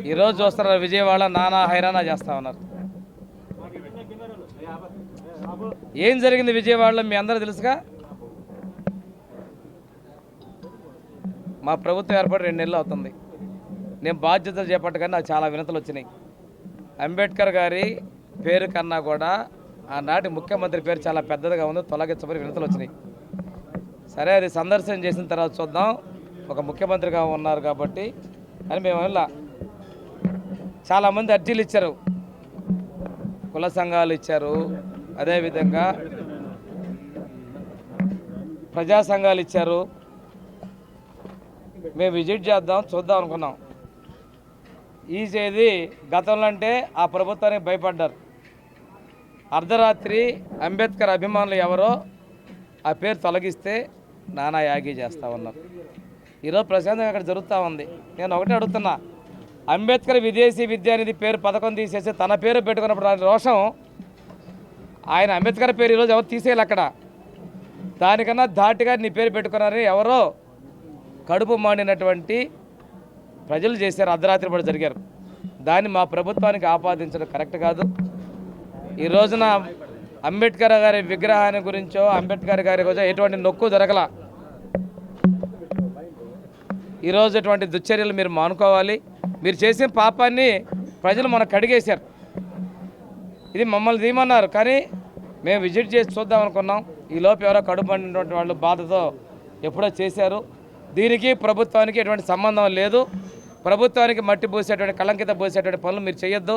ఈరోజు చూస్తున్నారు విజయవాడ నానా హైరానా చేస్తా ఉన్నారు. ఏం జరిగింది విజయవాడలో మీ అందరూ తెలుసుగా? మా ప్రభుత్వం ఏర్పడి రెండు నెలలు అవుతుంది. నేను బాధ్యతలు చేపట్టగానే నాకు చాలా వినతలు వచ్చినాయి. అంబేద్కర్ గారి పేరు కన్నా కూడా ఆనాటి ముఖ్యమంత్రి పేరు చాలా పెద్దదిగా ఉంది తొలగించబడి వినతలు వచ్చినాయి. సరే అది సందర్శన చేసిన తర్వాత చూద్దాం. ఒక ముఖ్యమంత్రిగా ఉన్నారు కాబట్టి అని మేము ఇలా చాలామంది అర్జీలు ఇచ్చారు. కుల సంఘాలు ఇచ్చారు. అదేవిధంగా ప్రజా సంఘాలు ఇచ్చారు. మేము విజిట్ చేద్దాం చూద్దాం అనుకున్నాం. ఈ చేది గతంలో అంటే ఆ ప్రభుత్వానికి భయపడ్డారు. అర్ధరాత్రి అంబేద్కర్ అభిమానులు ఎవరో ఆ పేరు తొలగిస్తే నానా యాగి చేస్తూ ఉన్నారు. ఈరోజు ప్రశాంతంగా అక్కడ జరుగుతూ ఉంది. నేను ఒకటే అడుగుతున్నా. అంబేద్కర్ విదేశీ విద్య అనేది పేరు పథకం తీసేసి తన పేరు పెట్టుకున్నప్పుడు దాని రోషం ఆయన అంబేద్కర్ పేరు ఈరోజు ఎవరు తీసేయాలి అక్కడ? దానికన్నా ధాటిగా నీ పేరు పెట్టుకున్నారని ఎవరో కడుపు మాడినటువంటి ప్రజలు చేశారు అర్ధరాత్రి కూడా జరిగారు. దాన్ని మా ప్రభుత్వానికి ఆపాదించడం కరెక్ట్ కాదు. ఈ రోజున అంబేద్కర్ గారి విగ్రహాన్ని గురించో అంబేద్కర్ గారి గురించో ఎటువంటి నొక్కు జరగల. ఈరోజు ఎటువంటి దుశ్చర్యలు మీరు మానుకోవాలి. మీరు చేసిన పాపాన్ని ప్రజలు మనకు కడిగేశారు. ఇది మమ్మల్ని తీయమన్నారు. కానీ మేము విజిట్ చేసి చూద్దాం అనుకున్నాం. ఈ లోపు ఎవరో కడుపడినటువంటి వాళ్ళు బాధతో ఎప్పుడో చేశారు. దీనికి ప్రభుత్వానికి ఎటువంటి సంబంధం లేదు. ప్రభుత్వానికి మట్టి పోసేటువంటి కళంకిత పోసేటువంటి పనులు మీరు చేయొద్దు.